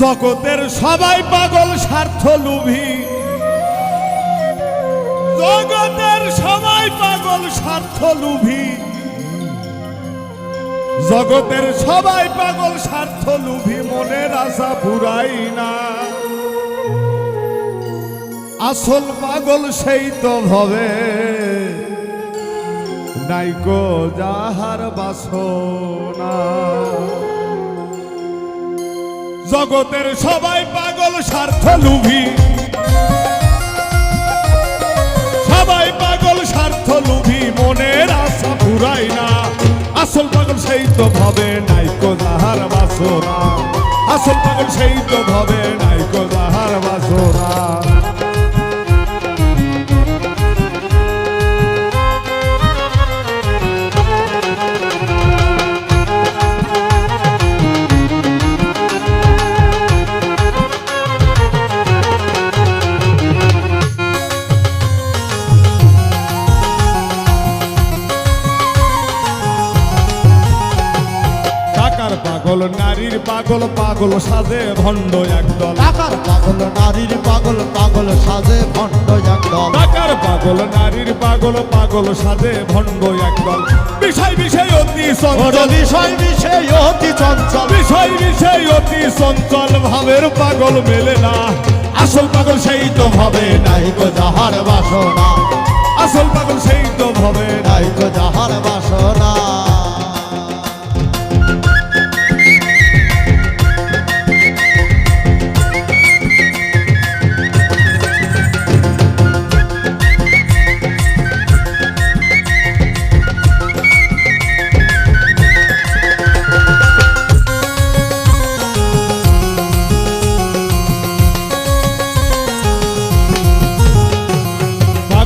জগতের সবাই পাগল স্বার্থ লুভি। জগতের সবাই পাগল স্বার্থ লুভি। জগতের সবাই পাগল স্বার্থ লুভি, মনের আশা ফুরাই না আসল পাগল সেই তো ভবে নাইকো যাহার বাসনা। জগতের সবাই পাগল, স্বার্থ লুভি। সবাই পাগল, স্বার্থ লুভি, মনের আশা পুরাই না। আসল পাগল সেই তো ভাবে নাইকো যাহার বাসনা। আসল পাগল সেই তো ভাবে নাইকো যাহার বাসনা। নারীর পাগল পাগল সাজে ভণ্ড একদল। টাকার পাগল নারীর পাগল পাগল সাজে ভণ্ড একদম টাকার পাগল নারীর পাগল পাগল সাজে ভণ্ড একদল। বিষয় বিষয় অতি চঞ্চল। বিষয় বিষয় অতি চঞ্চল। বিষয় বিষয় অতি চঞ্চল। ভাবের পাগল মেলে না। আসল পাগল সেই তো ভাবে না। নাই গো যাহার বাসনা। আসল পাগল সেই তো ভাবে নাই গো যাহার বাসনা।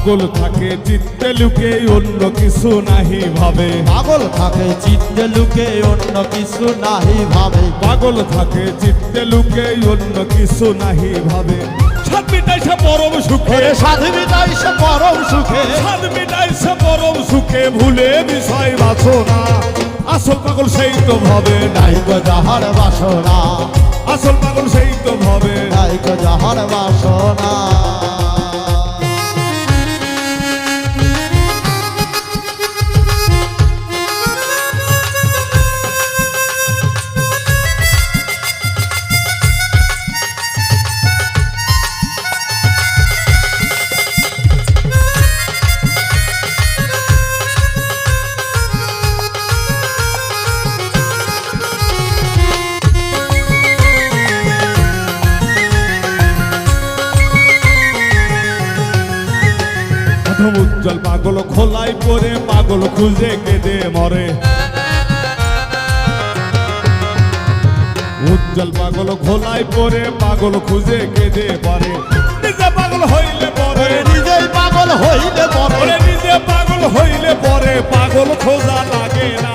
পাগল থাকে চিত্তে লুকে অন্য কিছু নাহি ভাবে। পাগল থাকে চিত্তে লুকে অন্য কিছু নাহি ভাবে। পাগল থাকে চিত্তে লুকে অন্য কিছু নাহি ভাবে। সাত পরম সুখে। ওরে সাধু বিদায় সে পরম সুখে। সাত পরম সুখে ভুলে বিষয় বাছো না আসল পাগল সেই তো ভাবে। নাই গো যাহার বাসনা। আসল পাগল সেই তো ভাবে। নাই গো যাহার বাসনা। উজ্জ্বল পাগল খোলাই পরে পাগল খুঁজে কেঁদে মরে। উজ্জ্বল পাগল খোলাই পরে পাগল খুঁজে কেঁদে পরে নিজে পাগল হইলে পরে নিজেই পাগল হইলে পরে নিজে পাগল হইলে পরে পাগল খোঁজা লাগে না।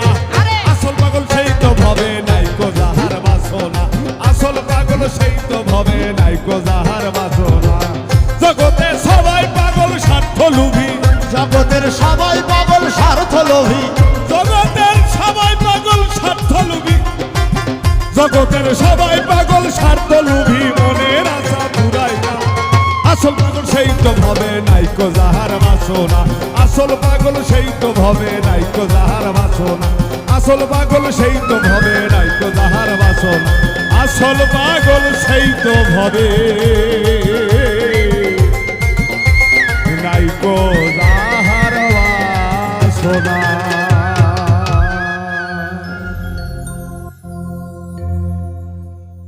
আসল পাগল সেই তো ভাবে নাই কো যাহার বাসনা আসল পাগল সেই তো ভাবে নাই কো জগতের সবাই পাগল স্বার্থ লোভী জগতের সবাই পাগল স্বার্থ লুভি জগতের সবাই পাগল স্বার্থ লুভি মনের আশা পুরাই না আসল পাগল সেই তো ভাবে নাইকো যাহার বাসনা। আসল পাগল সেই তো ভাবে নাইকো যাহার বাসনা। আসল পাগল সেই তো ভাবে নাইকো যাহার বাসনা। আসল পাগল সেই তো ভাবে যাহার বাসনা